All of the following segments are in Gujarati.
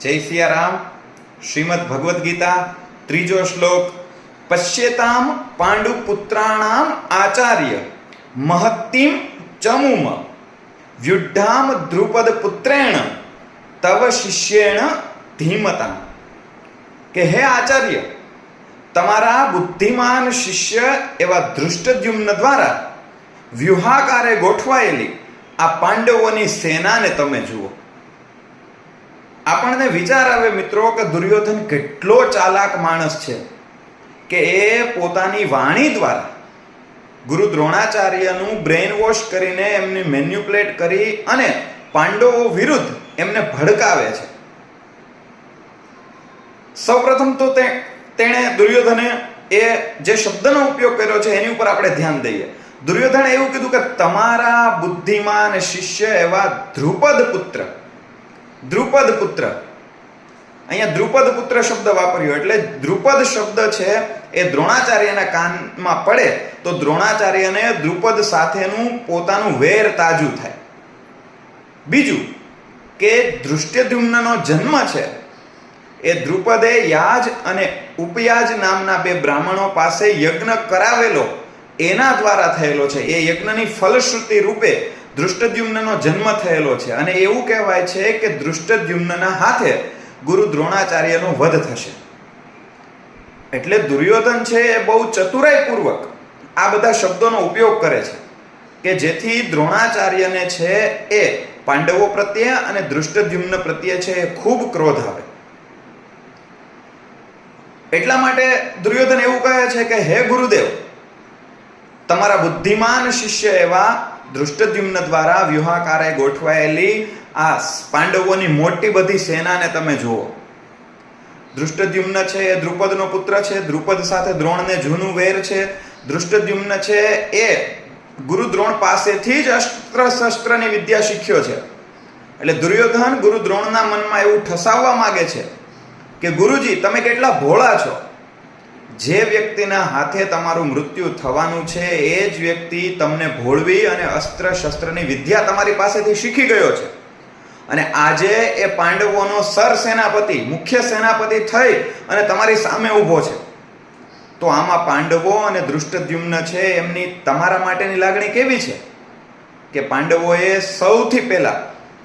જય સિયારામ, શ્રીમદ ભગવદ્ ગીતા, ત્રીજો શ્લોક, પશ્યેતામ પાંડુ પુત્રાણામ આચાર્ય, મહત્તિમ ચમુમ, વ્યુઢામ દ્રુપદ પુત્રેણ, તવ શિષ્યેણ ધીમતા. કે હે આચાર્ય, તમારા બુદ્ધિમાન શિષ્ય એવા ધૃષ્ટદ્યુમ્ન દ્વારા વ્યૂહાકારે ગોઠવાયેલી આ પાંડવોની સેનાને તમે જુઓ. આપણને વિચાર આવે મિત્રો કે દુર્યોધન કેટલો ચાલાક માણસ છે કે એ પોતાની વાણી દ્વારા ગુરુ દ્રોણાચાર્યનું બ્રેઇન વોશ કરીને એમને મેન્યુપ્લેટ કરી અને પાંડવો વિરુદ્ધ એમને ભડકાવે છે. સૌપ્રથમ તો તે, તેણે દુર્યોધને એ જે શબ્દનો ઉપયોગ કર્યો છે એની ઉપર આપણે ધ્યાન દઈએ. દુર્યોધને એવું કીધું કે તમારા બુદ્ધિમાન શિષ્ય એવા ધ્રુપદ પુત્ર દ્રુપદ પુત્ર અહીંયા દ્રુપદ પુત્ર શબ્દ વાપર્યો એટલે દ્રુપદ શબ્દ છે એ દ્રોણાચાર્યના કાનમાં પડે તો દ્રોણાચાર્યને દ્રુપદ સાથેનું પોતાનું વેર તાજું થાય. બીજું કે ધૃષ્ટ્યદ્યુમ્નનો જન્મ છે એ દ્રુપદે યાજ અને ઉપયાજ નામના બે બ્રાહ્મણો પાસે યજ્ઞ કરાવેલો. એના દ્વારા થયેલો છે. એ યજ્ઞની ફલશ્રુતિ રૂપે દૃષ્ટદ્યુમ્નનો જન્મ થયેલો છે અને એવું કહેવાય છે કે દૃષ્ટદ્યુમ્નના હાથે ગુરુ દ્રોણાચાર્યનો વધ થશે. એટલે દુર્યોધન છે એ બહુ ચતુરાઈપૂર્વક આ બધા શબ્દોનો ઉપયોગ કરે છે કે જેથી દ્રોણાચાર્યને છે એ પાંડવો પ્રત્યે અને દૃષ્ટદ્યુમ્ન પ્રત્યે છે એ ખૂબ ક્રોધ આવે. એટલા માટે દુર્યોધન એવું કહે છે કે, હે ગુરુદેવ, તમારા બુદ્ધિમાન શિષ્ય એવા દૃષ્ટદ્યુમ્ન દ્વારા વ્યૂહાકારે ગોઠવાયેલી આ પાંડવોની મોટી બધી સેનાને તમે જુઓ. દૃષ્ટદ્યુમ્ન છે એ દ્રુપદનો પુત્ર છે, દ્રુપદ સાથે દ્રોણને જૂનું વેર છે. દૃષ્ટદ્યુમ્ન છે, એ ગુરુ દ્રોણ પાસેથી જ અસ્ત્ર શસ્ત્રની વિદ્યા શીખ્યો છે. એટલે દુર્યોધન ગુરુ દ્રોણના મનમાં એવું ઠસાવવા માગે છે કે, ગુરુજી, તમે કેટલા ભોળા છો? જે વ્યક્તિના હાથે તમારું મૃત્યુ થવાનું છે, એ જ વ્યક્તિ તમને ભોળવી અને અસ્ત્ર શસ્ત્રની વિદ્યા તમારી પાસેથી શીખી ગયો છે. અને આજે એ પાંડવોનો સર સેનાપતિ મુખ્ય સેનાપતિ થઈ અને તમારી સામે ઊભો છે. તો આમાં પાંડવો અને દૃષ્ટદ્યુમ્ન છે, એમની તમારા માટેની લાગણી કેવી છે? કે પાંડવોએ સૌથી પહેલા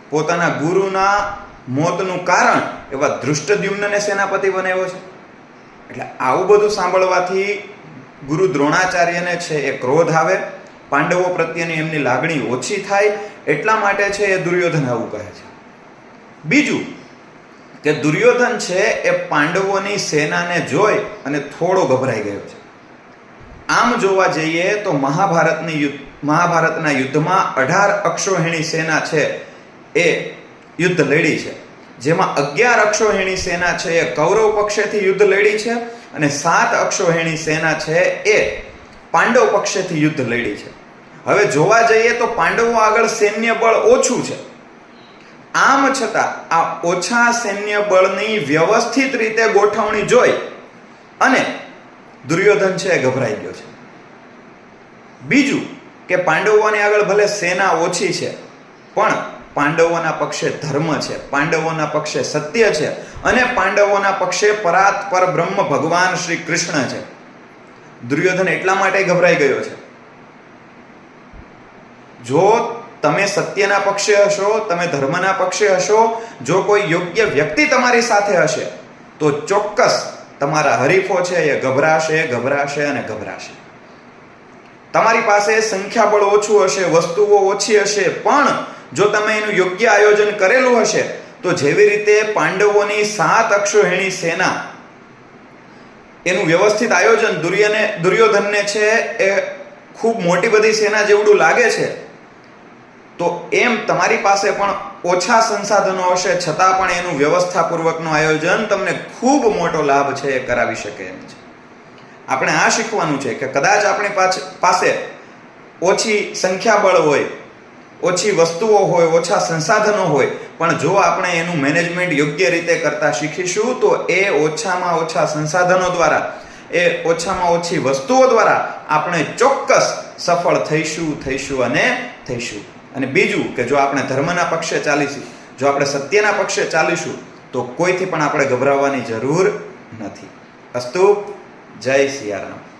પોતાના ગુરુના મોતનું કારણ એવા દૃષ્ટદ્યુમ્નને સેનાપતિ બનાવ્યો છે. એટલે આવું બધું સાંભળવાથી ગુરુ દ્રોણાચાર્યને છે એ ક્રોધ આવે, પાંડવો પ્રત્યેની એમની લાગણી ઓછી થાય, એટલા માટે છે એ દુર્યોધન આવું કહે છે. બીજું કે દુર્યોધન છે એ પાંડવોની સેનાને જોઈ અને થોડો ગભરાઈ ગયો છે. આમ જોવા જઈએ તો મહાભારતની મહાભારતના યુદ્ધમાં અઢાર અક્ષોહિણી સેના છે એ યુદ્ધ લડી છે. જેમાં અગિયાર અક્ષોહિણી સેના છે, એ કૌરવ પક્ષેથી યુદ્ધ લડી છે અને સાત અક્ષોહિણી સેના છે, એ પાંડવ પક્ષેથી યુદ્ધ લડી છે. હવે જોવા જઈએ તો પાંડવો આગળ સૈન્ય બળ ઓછું છે. આમ છતાં આ ઓછા સૈન્ય બળની વ્યવસ્થિત રીતે ગોઠવણી જોઈ અને દુર્યોધન છે એ ગભરાઈ ગયો છે. બીજું કે પાંડવોની આગળ ભલે સેના ઓછી છે, પણ પાંડવોના પક્ષે ધર્મ છે, પાંડવોના પક્ષે સત્ય છે અને પાંડવોના પક્ષે પરાત પર બ્રહ્મ ભગવાન શ્રી કૃષ્ણ છે. દુર્યોધન એટલા માટે ગભરાઈ ગયો છે. જો તમે સત્યના પક્ષે હશો, તમે ધર્મના પક્ષે હશો, જો કોઈ યોગ્ય વ્યક્તિ તમારી સાથે હશે, તો ચોક્કસ તમારા હરીફો છે એ ગભરાશે ગભરાશે અને ગભરાશે. તમારી પાસે સંખ્યાબળ ઓછું હશે, વસ્તુઓ ઓછી હશે, પણ જો તમે એનું યોગ્ય આયોજન કરેલું હશે, તો જેવી રીતે પાંડવોની સાત અક્ષોહિણી સેના એનું વ્યવસ્થિત આયોજન દુર્યને, દુર્યોધનને છે એ ખૂબ મોટી બધી સેના જેવડું લાગે છે, તો એમ તમારી પાસે પણ ઓછા સંસાધનો હશે, છતાં પણ એનું વ્યવસ્થાપૂર્વકનું આયોજન તમને ખૂબ મોટો લાભ છે એ કરાવી શકે એમ છે. આપણે આ શીખવાનું છે કે કદાચ આપણી પાસે ઓછી સંખ્યાબળ હોય ઓછી વસ્તુઓ હોય, ઓછા સંસાધનો હોય, પણ જો આપણે એનું મેનેજમેન્ટ યોગ્ય રીતે કરતા શીખીશું, તો એ ઓછામાં ઓછા સંસાધનો દ્વારા, એ ઓછામાં ઓછી વસ્તુઓ દ્વારા આપણે ચોક્કસ સફળ થઈશું થઈશું અને થઈશું. અને બીજું કે જો આપણે ધર્મના પક્ષે ચાલીશું, જો આપણે સત્યના પક્ષે ચાલીશું, તો કોઈથી પણ આપણે ગભરાવાની જરૂર નથી. અસ્તુ, જય સિયારામ.